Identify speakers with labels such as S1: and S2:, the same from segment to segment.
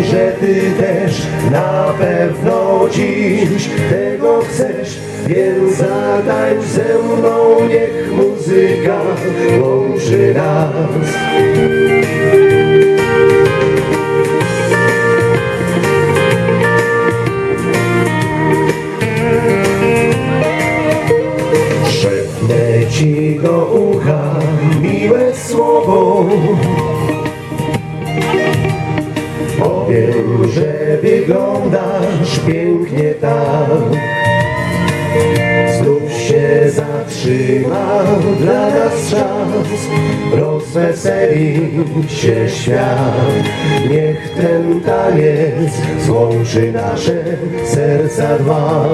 S1: że ty też na pewno dziś tego chcesz, więc zatańcz ze mną, niech muzyka łączy nas. Szepnę ci do ucha miłe słowo Powiem, że wyglądasz pięknie tak Znów się zatrzyma dla nas czas. Rozweseli się świat. Niech ten taniec złączy nasze serca dwa.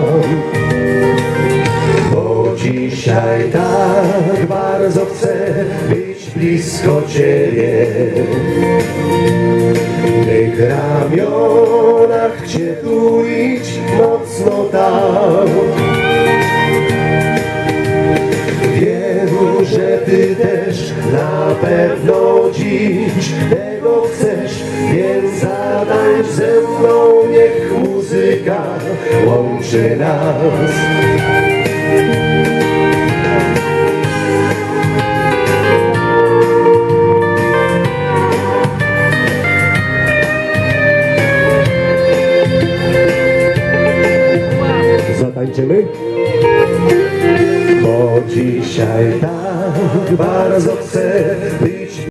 S1: Bo dzisiaj tak bardzo chcę być blisko Ciebie. Ramionach Cię tulić mocno tak. Wiem, że Ty też na pewno dziś tego chcesz, więc zatańcz ze mną, niech muzyka łączy nas. Zatańczymy? Bo dzisiaj tak bardzo chcę być